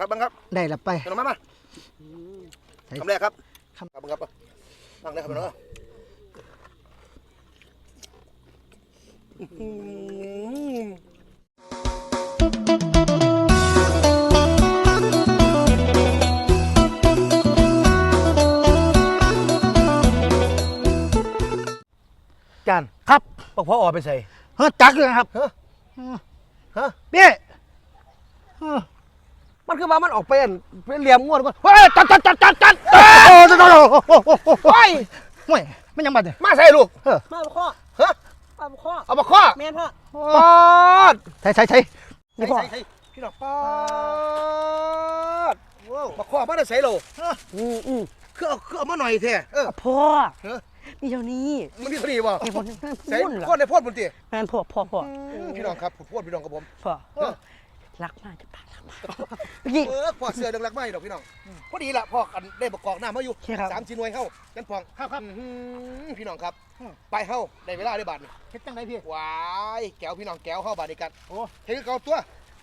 นะครับบังครับได้ละไปขนมมามาใส่คำแรกครับคำครับบังครับนั่งได้ครับพี่น้องอื้อหือจานครับบอกพ่อออกไปใส่เฮ้ยจักเลยนะครับเฮ้อฮะพี่เออมัน คือว่ามันออกไปอั่นไปเหลี่ยมงวดก่อนเฮ้ยจัดจัดจัดจัดจัดโอ้โหโอ้โหโอ้โหโอ้โหโอ้ยห่วยไม่ยังบัดเนี่ยมาใส่ลูกมาบ่ข้อฮะมาบ่ข้อเอามาข้อแม่นพ่อปอดใช่ใช่ใช่ใส่ใส่ใส่พี่น้องปอดว้าวมาข้อมาได้ใส่โลอืมอืมคือเอาคือเอามาหน่อยแท้เออพ่อเฮ้อมีเท่านี้มันมีเท่านี้บ่ไอ้พ่อนั่นใส่พูดเหรอพ่นในพ่นบนตีแม่นพ่อพ่อพ่อพี่น้องครับผมพ่นพี่น้องกับผมพ่อเออ รักมากจะพารักมากเมื่อกี้เออพ่อเสือเรื่องรักไม่ดอกพี่น้องพอดีละพ่อกันได้ประกอบหน้ามาอยู่ใช่ครับ สามชิ้นหน่วยเข้ากันพองครับครับอื้อหือพี่น้องครับไปเข้าได้เวลาได้บาทนี่เฮ็ดจังไดพี่ ว้ายแก้วพี่น้องแก้วเข้าบาทนี้กันโอ้ เฮ็ดคือเก่าตัว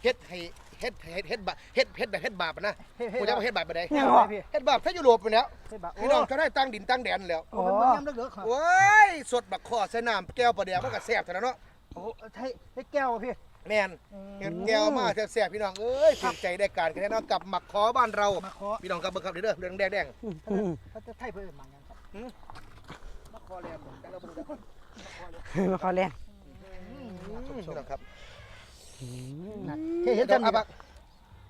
เฮ็ดให้เฮ็ดเฮ็ดเฮ็ดบาเฮ็ดเฮ็ดแบบเฮ็ดบาปอะนะเฮ็ดเฮ็ดผมจะมาเฮ็ดบาปไปไหนเนี่ยเหรอพี่ เฮ็ดบาปถ้ายุโรปไปแล้วเฮ็ดบักพี่น้องจะได้ตั้งดินตั้งแดนแล้วโอ้มันยังเลิกๆครับโอ้ยสดบักคอใส่น้ำแก้วประเดี๋ยวมันก็แซ่บเท่านั้นเนาะโอ้ใช่ใช่แก้วพี่ แม่นเฮ็ดแก้วมาแซ่บๆพี่น้องเอ้ยภูมิใจได้การกันแน่นอนกับหมักคอบ้านเรา มาขอพี่น้องครับเบิ่งครับเด้อเรื่องแดงแดงอืมเขาจะไทยเพิ่นมาหยังครับมาคอแลมแต่เราเบิ่งเด้อมาขอแรงพี่น้องครับนะเฮ็ดเฮ็เฮ็ดดจัจังงได๋เอาบัก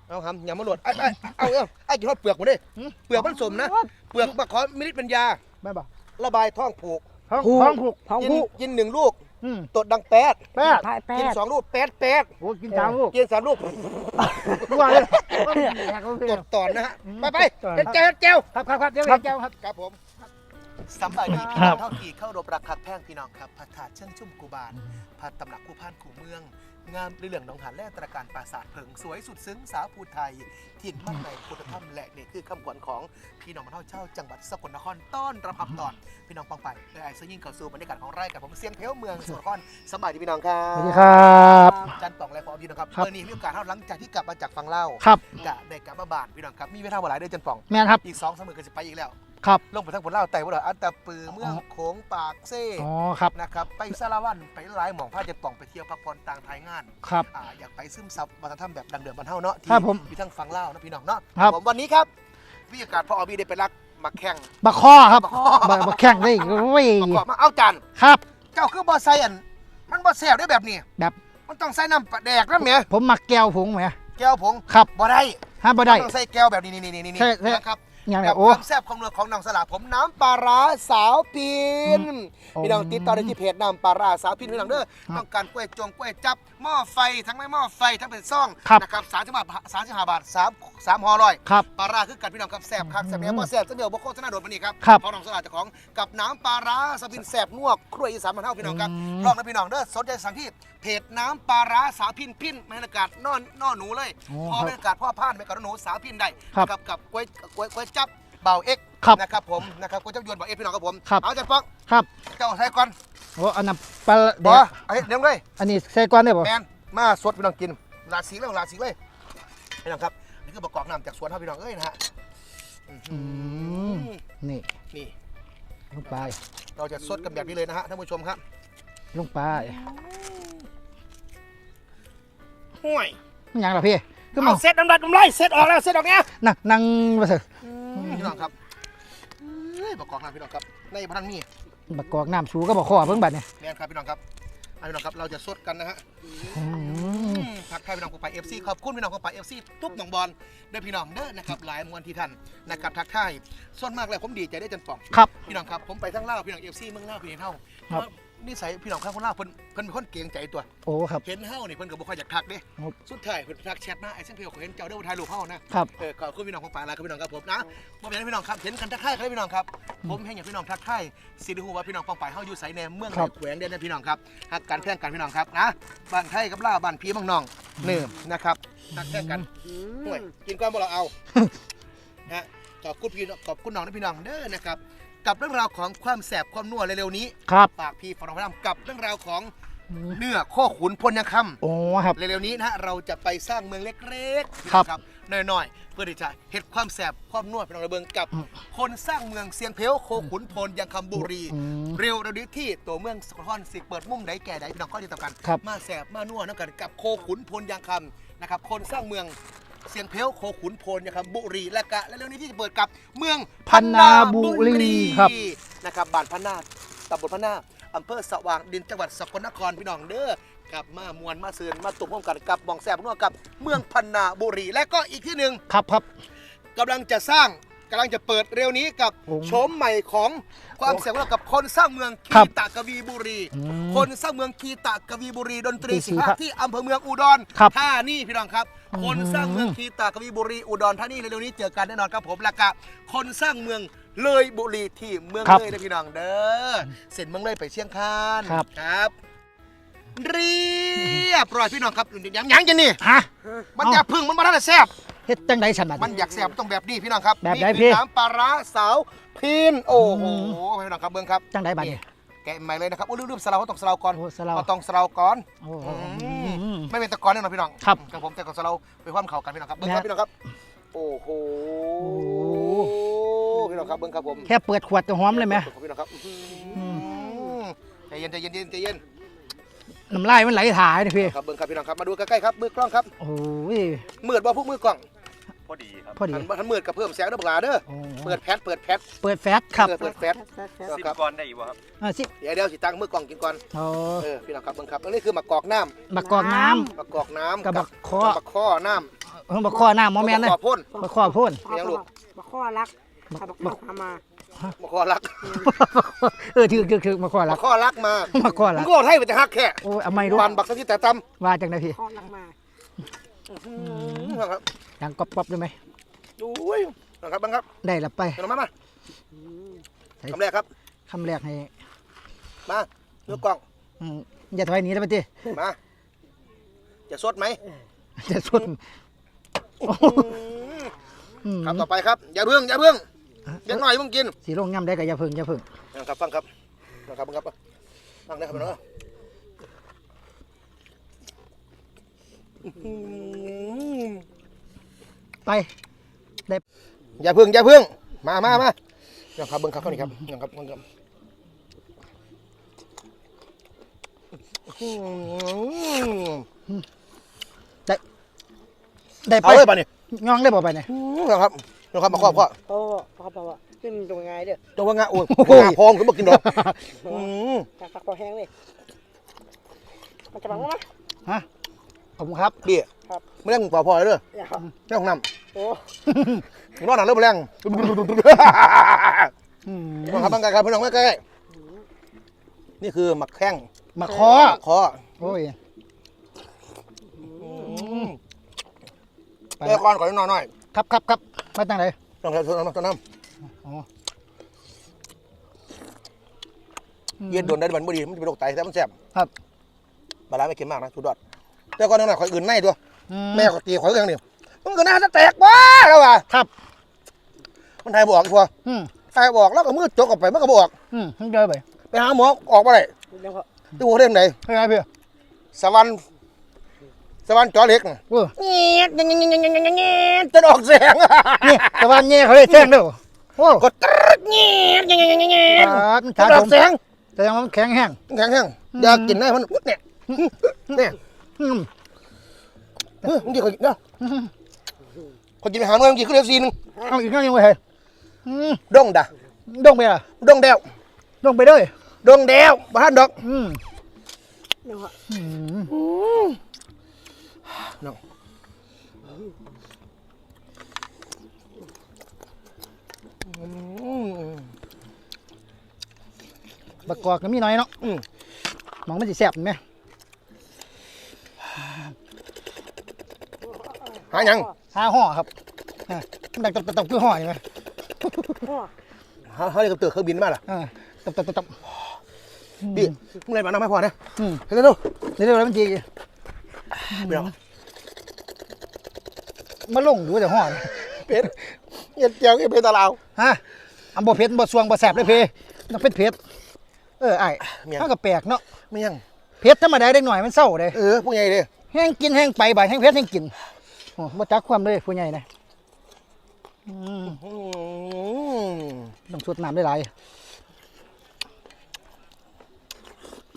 เอาหำอย่ามาโหลดไอ้ไอ้เอาเอาไอ้กินทอดเปลือกบ่ดิเปลือกมันสมนะ เปลือกบักขอมินิปัญญาแม่นบ่ระบายท้องผูกท้องท้องผูกท้องกินผู้กินหนึ่งลูก อืมตดดังแป๊ดแป๊ดพายแปกินดสองลูกแป๊ดแป๊ดโอ้กินสามลูกกินสามลูกตัวเลยโอ้ยแหกโอเค ตดตอนนะฮะ อืมไปไปตอนเฮ็ดแก้วเฮ็ดแก้วครับครับครับเดี๋ยวเฮ็ดแก้วครับ ครับผมสำหรับนี้พี่ครัน้อบงเท่ากี่เข้ารบรักคักแพงพี่น้องครับพระธาตุเชิงชุ่มกูบานพระตำหนักคู่พานคู่เมือง งามเรื่องหนองหานและตระการปราสาทเพิงสวยสุดซึ้งสาวภูไทยถิ่นมั่นในพุทธธรรมและนี่คือคำขวัญของพี่น้องมาเท่าเช่าจังหวัดสกลนครต้อนรับอับตอนพี่น้องปังไปเอ้ยไอ้ซึ่งยิ่งเข้าสู่บรรยากาศของไร่กับผมเสียงเพลวเมืองสกลนครสบายดีพี่น้องครัสบวัสดีครับจันป่องและพอพี่น้องครับครับเมื่อนี้มีโอกาสเท่าหลังจากที่กลับมาจากฟังเล่าครับกะได้กลับมาบ้านพี่น้องครับมีเวลาเวลาได้อจันป่องแม่นครับอีกสองสามหมื่นก็จะไปอีกแล้ว ครับ ลงไปทั้งบนเล่าวแต่ว่าเราอันตะปือเมืองอ๋อโขงปากเซ่อ๋อครับนะครับไปสารวันไปหลายหม่องพาจะป่องไปเที่ยวพักผ่อนต่างทายงานครับ อ่าอยากไปซึมซับวัฒนธรรมแบบดังเดิมบรรเทาเนาะที่ครับผมมีทั้งฟังเล่าวนะพี่น้องเนาะครับ ผมวันนี้ครับวิทยากาศพ่ออบีได้ไปรักมาแข่ง บักคอครับบักบักแข้งได้อีกโอ้ยประกอบมาเอาจันครับ เจ้าคือบอไซอันมันบอแซวได้แบบนี้แบบ มันต้องใส่น้ำปลาแดกนะเมียผมมักแก้วผงแหมแก้วผงครับบ่ได้ห้ามบ่ได้ ต้องใส่แก้วแบบนี้นี่นี่นี่นี่ใช่ใช่ นะครับอ ย่างไรกับโอ้ ความแซ่บความนัวของน้องสลาผมน้ำปลาร้าสาวพินโอ้พี่น้องติดต่อได้ที่เพจน้ำปลาร้าสาวพินพี่น้องเด้อครับต้องการกล้วยจงกล้วยจับหม้อไฟทั้งไม่หม้อไฟทั้งเป็นซ่องครับนะครับสามสิบบาทสามสิบห้าบาทสามสามห่อร้อยครับปลาร้าคือกันพี่น้องครับแซ่บคักแซ่บเนี่ยอืมบ่แซ่บจะเดียวบ่โคตรนาโดดมานี่ครับครับเพราะน้องสลาเจ้าของกับน้ำปลาร้าสาวพินแซ่บนัวครัวอีสานมันเท่าพี่น้องครับอืม ลองนะพี่น้องเด้อสนใจสั่งที่เพ จน้ำปลาร้าสาวพินพินบรรยากาศนอนนอหนูเลย โอ้พอครับบรรยากาศพ่อพานไปกับหนูสาวพินได้ครับกับกับกล้วยกล้วยกล้วยจับเบาเอ็กครับนะครับผมนะครับกล้วยจับยวนเบาเอ็กพี่น้องครับผมครับ เอาจัดป๊อกครับเจ้าใส่ก่อนโอ้อันนั้นปลาแดบ่กเอาเฮ็ดเดี๋ยวเลยอันนี้ใส่ก้อนได้บ่ แมนมาสดพี่น้องกินลาดสีเลยลาดสีเลยพี่น้องครับนี่คือประกอบน้ำจากสวนเท่าพี่น้องเอ้ยนะฮะอื้อหือือมนี่นี่ลงไป เราจะสดกันแบบนี้เลยนะฮะท่านผู้ชมครับลงไป ห่วยมันหยังล่ะพี่คือมัเอานเซ็ตน้ำลายน้ำลายเซ็ตออกแล้วเซ็ตออกเนี้ยนั่งนั่งว่าซั่นพี่น้องครับเอ้ยประกอบน้ำพี่น้องครับในพนันมีบักกอกน้ำสูก็บ่คอเบิ่งบัดนี่แมนครับพี่น้องครับเอาพี่น้องครับเราจะสดกันนะฮะ อืมทักทายพี่น้องกูไปเอฟซีขอบคุณพี่น้องกูไปเอฟซีทุบหนองบอลเด้อพี่น้องเด้อนะครับหลายมวลที่ท่านนะครับทักทายส่วนมากแล้วผมดีใจได้จันป่องครับพี่น้องครับผมไปทั้งเล่าวพี่น้องเอฟซีเมืองเล่าวพี่เห็นเท่าครับ นิสัยพี่น้องข้างคนเล่าวเพิ่นเพิ่นเป็นคนเกรงใจตัว โอ้ครับ เห็นเฮานี่เพิ่นก็บ่ค่อยอยากทักเด้ครับสุดท้ายเพิ่นทักแชทมาไอ้เส้นเพลเขาเห็นเจ้าเด้อบ่ถ่ายรูปเฮานะครับ เออขอบคุณพี่น้องของป่าลาครับพี่น้องครับผมนะบ่เป็นไรพี่น้องครับเห็นกันทักทายกันเลยพี่น้องครับ ผมเห็นอย่างพี่น้องทักทายสิได้ฮู้ว่าพี่น้องปองไปเฮาอยู่ไสแนเมืองไหนแขวงเด่นนะพี่น้องครับฮักกันแพร่งกันพี่น้องครับนะบ้านไทยกับลาวบ้านพี่เมืองน้องนี่นะครับฮักแพร่งกัน ห่วยกินก้อนบ่เราเอานะฮะขอบคุณพี่ขอบคุณน้องนะพี่น้องเด้อนะครับ กับเรื่องราวของความแสบความนัวเร็วๆนี้ครับฝากพี่ฝากน้องพระนำกับเรื่องราวของเนื้อข้อขุนพลยังคำโอ้ครับ เร็วๆนี้นะฮะเราจะไปสร้างเมืองเล็กๆครับน้อยๆเพื่อที่จะเฮ็ดความแสบความนวดพี่น้องระเบิงกับอืมคนสร้างเมืองเสียงเพลวโคขุนพลยังคำบุรี อืม เร็วเร็วนี้ที่ตัวเมืองสกลนครสิเปิดมุมใดแก่ใดพี่น้องก็ติดตามกัน ครับ มาแสบมานวดน้ำกันกับโคขุนพลยังคำนะครับคนสร้างเมือง เสียงเพลวโคขุนพลยังคำบุรีและกะและเร็วนี้ที่จะเปิดกับเมืองพันนาบุรีครับนะครับบ้านพันนาตำบลพันนาอำเภอสว่างดินจังหวัดสกลนครพี่น้องเด้อกลับมามวนมาเสือนมาตุ่มร่วมกันกับมองแสบนวดกับเมืองพันนาบุรี และก็อีกที่หนึ่งครับครับกำลังจะสร้างกำลังจะเปิดเร็วนี้กับโอ้โฉมใหม่ของความเสียงของเรากับคนสร้างเมืองครัคีบตากวีบุรีอืมคนสร้างเมืองคีตากวีบุรีดนตรีดีสิสิภาครัคบที่อำเภอเมืองอุดรครับท่านี่พี่น้องครับอืม คนสร้างเมืองคีตากวีบุรีอุดรท่านี่เร็วๆนี้เจอกันแน่นอนครับผมและกับคนสร้างเมืองเลยบุรีที่เมืองครับเลยนะพี่น้องเด้อเสร็จเมืองเลยไปเชียงคานครับครับ เรียบร้อยพี่น้องครับยังยังจะนี่ฮะมันเอ้าอย่าพึ่งมันมาทันได้แซ่บเฮ็ดจังไดฉันบัดมันอยากแสบต้องแบบนี้พี่น้องครับแบบไหนนี่พี่คือน้ำปลาร้าสาวพีนโอ้โหอืพี่น้องครับเบิ้งครับจังไดบัดนี้แกะใหม่เลยนะครับโอ้ลืมๆสลาวเขาต้องสลาวก่อนโอ้สลาวเขาต้องสลาวก่อนโอ้อืมอืมไม่เป็นตะกอนแน่นอนพี่น้องครับกับผมแต่กับสลาวไปความเข่ากันพี่น้องครับเบิ้งครับนะพี่น้องครับโอ้โหโอ้พี่น้องครับเบิ้งครับผมแค่เปิดขวดก็หอมเลยไหมพี่น้องครับอื้อหือใจเย็นใจเย็นใจเย็นใจเย็นน้ำลายมันไหลถ่ายเลยพี่ครับเบิ้งครับพี่น้องครับมาดูใกล้ๆครับมือกล้องครับโอ้ยมืดบ่พวกมือกล้อง พอดีครับพอดีทันทันมืดกับเพิ่มแสงเด้อบักหลาเด้อโอ้เปิดแพทเปิดแพทเปิดแฟตครับเออเปิดแพทสิบครับก่อนได้อีกบ่ครับอะสิเดี๋ยวเดี๋ยวสิตั้งมือกล้องกินก่อนโอ้เออพี่น้องครับเบิ่งครับอันนี้คือมะกอกน้บักกอกน้ำมะกอกน้ำกับบักข้อมะข้อน้ำเพิ่งบักข้อน้ำำมอแมนเลยมะกอกพ่น บักข้อพ่น เลี้ยงลูกมาข้อรัก ถ้าบักข้อมามะข้อรักเออถือถือถือบักข้อรัมะกข้อรักมาบักข้อมึรังกก็ให้ไปแต่ฮักแค่โอ้ยเอาไม่รู้บานบักสักที่แต่ตว่าจังไดพี่ข้อรักมาำ ครับดังก๊อบก๊อบได้ไหมดูยนะครับเบังครับได้ละไปเดี๋ยวมามาคำแรกครับคำแรกให้ มาเนื้อกล่องอืมอย่าถอยหนีแล้วไปติมาจะสดไหมจะสุดอืมครับต่อไปครับ อย่าเพิ่งอย่าเพิ่งเล็กหน่อยมึงกินสีลงย่ำได้ก็อย่าเพึ่งอย่าเพึ่งนะครับฟังครับนะครับฟังครับฟังได้ครับพี่น้อง อื้อหือไปอย่าพึ่งอย่าพึ่ง มามามาเดี๋ยวครับเบิ้งครับเข้านี่ครับเดี๋ยวครับเบิ้งครับอื้อหือได้ไปเอาเลยป่ะนี่ย่องได้บ่ไปเนี่ยเดี๋ยวครับเดี๋ยวครับมาครอบพ่อโอ้พ่อพ่อพ่อขึ้นตรงไงเด้อตัวว่างะโอ้ยโอ้โหหาพองคือบ่กินดอกอื้อตักตักพอแห้งเลยมันจะบังมั้ยฮะ ขอบคุณครับเบี้ยครับ ไม่ได้มึงเปล่าพอเลยเด้ออย่าไม่ต้องน้โอ้ำมึงนอนหนังเริ่มแรงอืมพี่น้องครับบางไกลครับพี่น้องใกล้ๆนี่คือหมักแข้งมาคอหมักคอโอ้ยไปเดี๋ยวก่อนขอนิดหน่อยหน่อยครับครับครับมาตั้งไหนต้องใช้ต้นน้ำต้นน้อ๋อำเย็นโดนได้บันบ่ดีมันจะเป็นโรคไตแต่มันแซ่บครับบาลานซ์ไม่เค็มมากนะสุดยอด แต่ก่อนหน่อยขอยอื่นในตัวอืแม่ก็ตีขอยอย่างเดียวมันก็น่าจะแตกบ้าแล้วว่ะครับ มันไทยบอกอีกพออืมไทยบอกแล้วก็มือจกออกไปมันก็บอกอืมเดินไปไปหาหมอออกมาได้เดี๋ยวพ่อที่หัวเรื่องไหนเฮ้ยไงพี่สวรรค์สวรรค์จอเล็กน่ะเออเงี้ยเงี้ยเงี้ยเงี้ยเงี้ยเงี้ยจะออกเสียงนี่ตะวันเงี้ยเขาเลยแจ้งเด้อโอ้กดตรึดเงี้ยเงี้ยเงี้ยเงี้ยเงี้ยปาดมันจะขาอผอกมเสียงแต่ยังมันแข็งแห้งแข็งแข็งอยากกินได้มันเนี่ยเนี่ยอืม เฮ้ยมึงกินเขากินเนาะคนกินอาหารเมื่อกี้ขึ้นเอฟซีนึงเอาอีกครั้งยังไงเฮ้ยอืมดงดะดงไปอะดงเดวดงไปเด้อดงเดวบ้านดอกอืมเดี๋ยวพ่ออืมน้องอืมบักกอกก็มีน้อยเนาะอืมหมองมันสิแซ่บไหม หายังหาห่อครับอ่ามันดังตับตับตับคือห่อใช่ไหมพ่อหาหาเรือกับเตือเครื่องบินมาล่ะอ่าตับตับตับตับดิมึงอะไรมาน้ำไม่พอนะอืมเร็วเร็วเดี๋ยวๆแล้วมันจีเดี๋ยวมาลงดูแต่ห่อนี่เป็ดเย็ดเจียวกับเป็ดตะลาวฮะอันบ่เผ็ดบ่สวงบ่แซ่บเลยเพต้องเป็นเผ็ดเออไอ้เมียงมันก็แปลกเนาะไม่ยังเพชรธรรมดาเด็กหน่อยมันเศร้าเลยเออพวกใหญ่เลยแห้งกินแห้งไปบ่ายแห้งเพชรแห้งกินโอ้บ่จักความเลยผู้ใหญ่นะอืมอืมต้องสดน้ำได้หลาย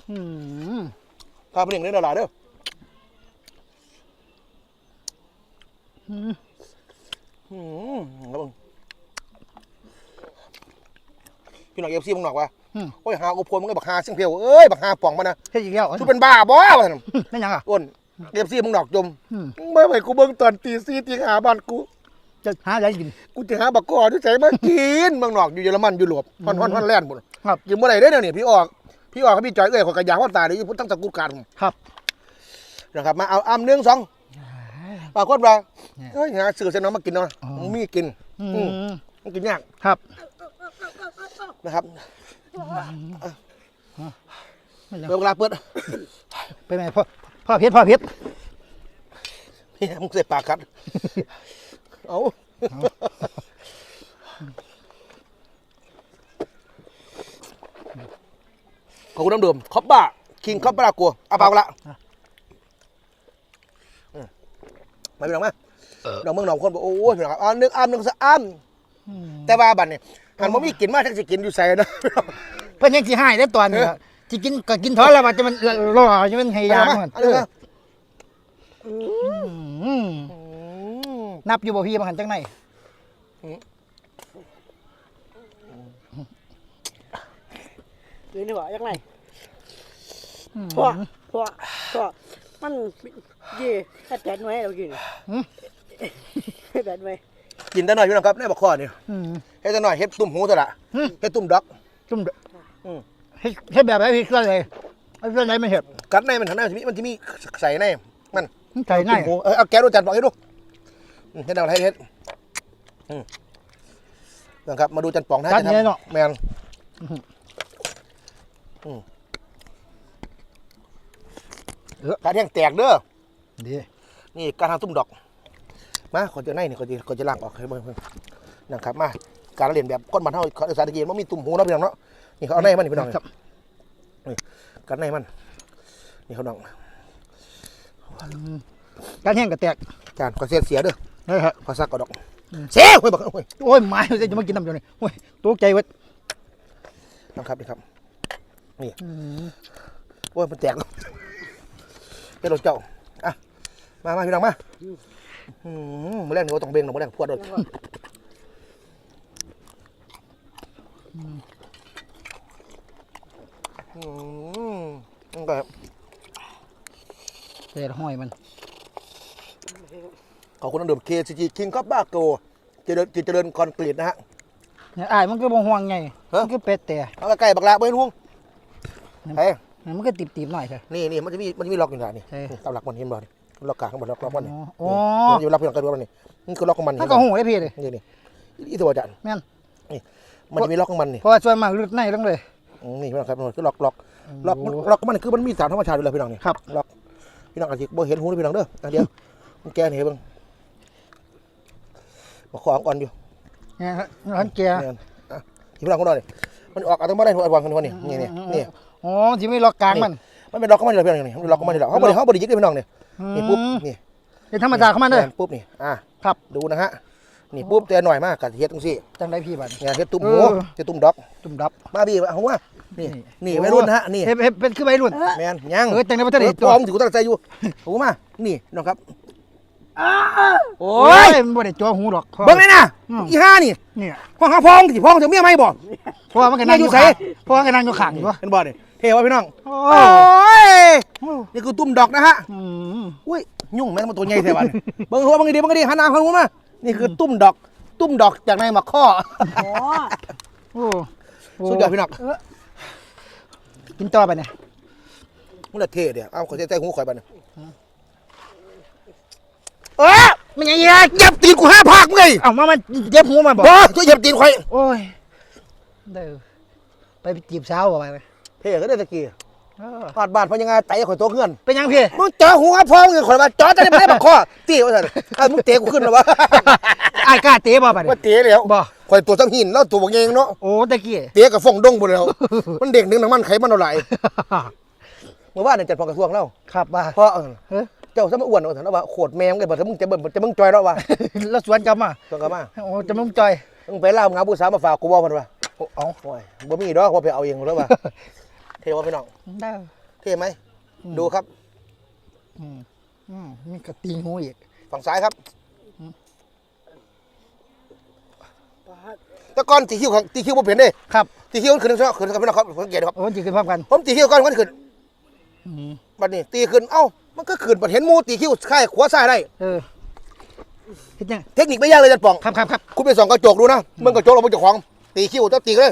อืมข้าวเปลี่ยนเนื้อหลายเด้ออืมอืมแล้วมึงพี่น้องเอฟซีมึงหนอกว่าอืมโอ้ยหาอุพลมึงก็บักหาเสิ่งเพียวเอ้ยบักหาป่องมานะเฮ็ดอีกแล้วทุเป็นบ้าบ่วะท่านไม่นหยังอะอ้น เอฟซีมึงหนอกจมอืมเมื่อไหร่กูเบิ่งตอนตีสี่ตีห้าบ้านกู จะหาอะไรกิน กูจะหาบักกอที่ใส่มากินเมืองนอกอยู่เยอรมันอยู่หลบฮอนฮอนฮอนแลนด์หมดครับ กินเมื่อไหร่ได้เนี่ยนี่พี่ออกพี่ออกกับพี่จอยเอ้ยขอยกระยางว่าตายเลยอยู่พุทธังสกุลการครับนะครับมาเอาอ้ำหนึ่งสองปรากฏว่าเนี่ยเฮ้ยหาสื่อเส้นน้องมากินเนาะอ๋อมึงมีกินอือืมมมันกินยากครับนะครับไม่นหยังเปิดเวลาเปิดไปไหนพ่อ พ่อเพชรพ่อเพชรพี่มึงเสร็จปากกัด เอาขอบคุณน้ำดื่มคอปบ้าคิงคอปบ้ากัวเอาเปล่าละอืมมาพี่น้องมาน้องเมืองหนองคนบอกโอ้ยพี่น้องครับอ่านึกอ้ามนึกสะอ้ามอืมแต่ว่าบัดเนี่ยหันบ่มีกินมาทั้งสิกินอยู่ใส่นะเพิ่นยังสิให้ได้ตอนนี้ ล่ะสิกินก็กินเท่าแล้วว่าจะมันรอจะมันให้ยามันอันนี้นะอืมอืมนับอยู่บ่พี่บางหันจังไหนหรือนี่ว่ายังไงอืมเพราะเพราะเพราะมันเย่แค่แตนไว้เรากินหืมแค่แตนไว้กินแต่หน่อยพี่น้องครับในบักข้อนี่อืมเฮ็ดแต่หน่อยเฮ็ดตุ่มหูตัวละหืมเฮ็ดตุ่มดอกจุ่มอืม เฮ็ดเฮ็ดแบบไหนพี่ก็เลยเอาเรื่องไหนไม่เฮ็ดกัดในมันทางในมันสิมีมันสิมีใส่ในมันมันใส่ง่ายตุ่มหูเออเอาแกะดูจัดบอกให้ดูอืมเฮ็ดอะไรเฮ็ดอืมนะครับมาดูจันป่องนะจัดจะเนี่ยเนาะแมนอืมเออการแห้งแตกเด้อดีนี่การทำตุ้มดอก มาขอจะในนี่ขอจะขอจะล้างออกให้เบิ่งเพิ่นนะครับมาการเรียนแบบก้นมันเท่าเขาภาษาตะกี้มันมีตุ่มหูเนาะพี่น้องเนาะ นี่เขาเอาในมันนี่พี่น้องครับนี่การในมัน นี่เขาน้องการแห้งก็แตกจานขอเสียเสียเด้อเฮ้ยครับขอซักกระดอกเสียเฮ้ยบอกเฮ้ยโอ้ยไม้จะมากินน้ำอยู่นี่โอ้ยตกใจเว้ยนะครับนี่ครับอืมโอ้ยมันแตกแล้วเป็นรถเจ้าอะมามาพี่น้องมาอืมมาแรกนี่ว่าต้องเบ่งหรอกมาแรกพวดโดน อืมนี่ก็แต่ห้อยมัน ขอบคุณน้ำดื่ม KCG King ครับบ้าโกเจริญเจริญคอนกรีตนะฮะ เนี่ยอ้ายมันก็บ่ห่วงไงฮะ มันก็เป็ดแต่เอาใกล้ๆบักลาไปนุ่งเฮ้ยมันก็ติบๆหน่อยเถอะ นี่นี่มันจะมีมันจะมีล็อกอยู่นะนี่เฮ้ยนี่ตามหลักมันเห็นบ่นี่ล็อกกลางข้างบนล็อกล็อกมันนี่อ๋อ นี่มันอยู่ล็อกเพียงกันด้วยมันนี่นี่คือล็อกของมันมันก็หูได้พี่เลยนี่นี่อีตัวจันแม่นมันจะมีล็อกของมันนี่เพราะว่าส่วนมากลึกในต้องเลย อืมนี่พี่น้องครับมันคือล็อกล็อกล็อกมันล็อกของมันคือมันมีสารธรรมชาติอยู่แล้วพี่น้องนี่ครับ ล็อกพี่น้องอาจจะบ่เห็นหูนะพี่น้องเด้ออะเดี๋ยวมันแกนี่เบิ่งมาขอก่อนอยู่เนี่ยครับร้านเกียร์เนี่ยอะที่พี่น้องของเราเนี่ยมันออกอัตโนมัติได้ทุกวันคนนี้นี่นี่นี่ อ๋อที่ไม่ล็อกกลางมันมันเป็นล็อกของมันอยู่แล้วพี่น้องนี่มันล็อกของมันอยู่แล้วเขาบริเขาบริยึดเลยพี่น้องนี่นี่ปุ๊บนี่เป็นธรรมดาเข้ามาเด้อแม่นปุ๊บนี่อะครับดูนะฮะ นี่ปุ๊บแต่หน่อยมากกับเฮ็ดตรงซี่จังได้พี่บัดเนี่ยเฮ็ดตุ้มเอหูอเฮ็ดตุ้มดอกจุ่มดับ มาบีเอาว่านี่นี่วัยรุ่นนะฮะนี่เฮ็ดเฮ็ดเป็นคือวัยรุ่น แมนยังเออจังได้บ่ทันได้เออพร้อมถือตั้งใจอยู่หูมา นี่น้องครับ โอ้ยมันบ่ได้จ่อหูหรอกเบิ่งเลยนะอืม อีห้านี่เนี่ยพ่อหาพ้องสิพ้องถึงเมียไม่บอกเพราะว่ามันก็นั่งอยู่เนี่ยอยู่ไส ข้างเพราะว่ามันก็นั่งอยู่ข้างอยู่วะเห็นบ่นี่เท่วะพี่น้อง โอ้โอ้ยโอ้นี่คือตุ้มดอกนะฮะ อืม อุ้ยยุ่งแม่งมันตัวใหญ่แท้วะนี่เบิ่งหัวเบิ่งดีเบิ่งดีหันหน้าหันหัวมา นี่คือตุ้มดอก ตุ้มดอกจากในหมักข้ออ๋อโอ้โสุดยอดพี่น้องกินต่อไปเนี่ยมันละเท่เดียวเอาขอใจใจหูข่อยบัดนี่เออมันยังไงเหยียบตีนกูห้าภาคมึงไงเอ้ามามันเจ็บหูมาบอกบ่ช่วยเหยียบตีนข่อยโอ้ยเด้อไปจีบสาวบ่ไปเลยเท่ก็ได้ตะกี้ เออปาดบ้านเพราะยังไงไต่ข่อยตัวเงื่อนเป็นยังพี่มึงเจอหัวพ่อมึงข่อยว่าจอจะได้ไม่ได้บักข้อตีว่าซั่นอะมึงเตะกูขึ้นแล้ววะไอ้ายกล้าเตะบ่ไปเนี่ว่าเตะแล้วบ่ข่อยตัวซ้ำหินแล้วตัวบักเองเนาะโอ้ตะกี้เตะกับฟองดงหมดแล้วมันเด็กนึงน้ำมันไขมันเอาไหลเมื่อวานเนี่ยจัดพอกระทรวงแล้วครับว่าเพราะเออเฮ้ยเจ้าสมอ้วนเอาเถอะนะว่าโคตรแมงเลยบอกจะมึงจะเบิ่งจะมึงจอยแล้ววะแล้วสวนกลับมาต้องกลับมาโอ้จะมุ่งจอยมึงไปเล่ามึงหาผู้สาวมาฝากกูบอกมันว่าโอ้เอาโอ้ยบ่มีดอกว่าไปเอาเองหรือว่า เท่ว่าพี่น้องได้เท่ไหมดูครับอืมอืมมีกระติงหูอีกฝั่งซ้ายครับปาดแต่ก่อนตีคิ้วของตีคิ้วบ่เปลี่ยนเด้ครับตีคิ้วมันขึ้นขึ้นขึ้นครับพี่น้องครับสังเกตครับโอ้จีขึ้นพร้อมกันผมตีคิ้วก่อนมันขึ้นอืมบัดนี้ตีขึ้นเอ้ามันก็ขึ้นบัดเห็นหมูตีคิ้วค่ายขวาซ้ายได้เออเฮ็ดยังเทคนิคไม่ยากเลยจัดป่องครับครับครับคุณไปส่องกระจกดูนะมึงกระจกเราเป็นเจ้าของตีคิ้วต้องตีเลย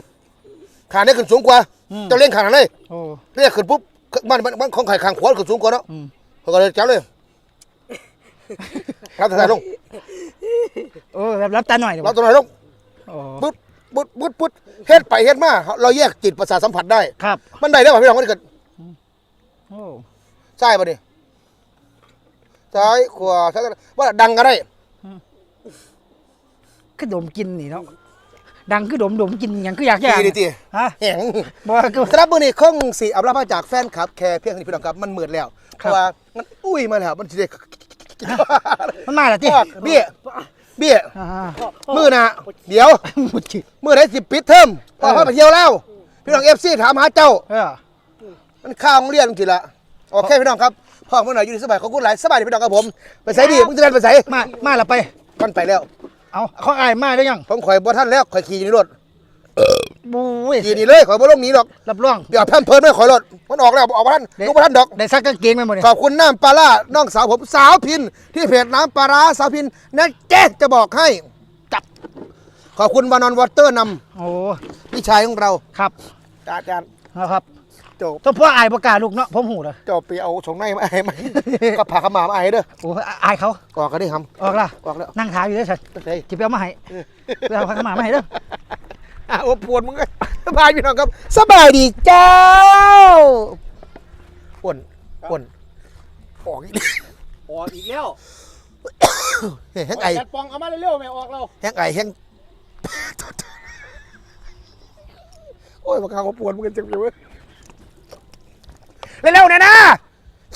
ขาเนี่ยขึ้นสูงกว่าอืม เจะเล่นขาหนังเลยโอ้ เรียกขึ้นปุ๊บมันมันมันของไข่ขางขวาขึ้นสูงกว่าเนาะอืม เขาก็เลยจับเลยรับถ่ายลงโอ้รับรับตาหน่อยเดี๋ยวรับตัวไหนลงโอ้ปุ๊บปุ๊บปุ๊บปุ๊บเฮ็ดไปเฮ็ดมาเราแยกจิตประสาทสัมผัสได้ ครับ มันได้แล้วป่ะพี่น้องมันเกิดโอ้ใช่ป่ะนี่ซ้ายขวาซ้ายว่าดังก็ได้คือดมกินนี่เนาะ ดังคือดมดมกินหยังคืออยากอยากตีดิตีฮะแหงบ่ว่าคือ สำหรับมือนี้คงสีอับรับมาจากแฟนคลับแค่เพียงเท่านี้พี่น้องครับมันมืดแล้วเพครับ ราะว่ามันอุ้ยมาแล้วมันสิได้มันมาแล้วติเบี้ยเบี้ยอ่ามือหนะเดี๋ยว หมดจิต มือไหนสิปิดเทอมพ่อเออพ่อไปเที่ยวแล้วพี่น้องเอฟซีถามหาเจ้า เออ มันข้าวโรงเรียนจริงละโอเคพี่น้องครับพ่อเมื่อไหร่อยู่ที่สบายเขาพูดหลายสบายดีพี่น้องครับผม ไปใส่ดีมึงจะเดินไปใส่มา มาแล้วไป มันไปแล้ว เอาเขาอายมาได้ยังผมข่อยบ่ท่านแล้วข่อยขี่อยู่ในรถบู้ยขี่นี่เลยข่อยบ่ลงหนีหรอกรับรองเดี๋ยวแพมเพิร์นไม่ข่อยรถมันออกแล้วออกบ่ทันเด็ดลูกบ่ทันดอกได้ซักกางเกงไหมหมดเลยขอบคุณน้ำปลาร้าน้องสาวผมสาวพิน ที่เพจน้ำปลาร้าสาวพินนะเจ๊จะบอกให้จับขอบคุณวานอนวอเตอร์นโอ้ำพี่ชายของเราครับจานจานนะครับ จบต้องพ่ออายประกล้าศลูกเนาะผมหูเลยจบไปเอาสงในมาไอ้มาก็ผ่าขาวหมามาไอ้เด้อโอ้อายเขาออกกันได้ทออกละำออกแล้วนั่งถามอยู่ได้ใช่ตั้งใจจะไปเอามาให้ไปเอาข้าวหมามาให้เด้ออะโอ้ปวดมึงเลยสบายพี่น้องครับสบายดีเจ้าอ้วนอ้วนออกอีกออกอีกแล้วแห้งไอจัดปองเอามาเร็วๆแม่ออกแล้วแห้งไอแห้งโอ้ยมาข้าวปวดมึงกันจังเลยเว้ย เร็วๆหน่อยนะ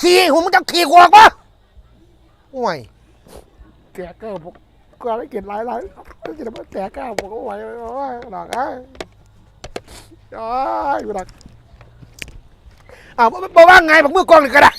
ขี่หัวมึงจะขี่ขวกปะโอ้ยแกก็บอกก็ได้กินหลายหลายก็กินมาแกก็บอกว่าไหวโอ้ยหนักอะโอ้ยหนักอ้าวบอกว่าไงบอกมือกล้องหนึ่งก็ได้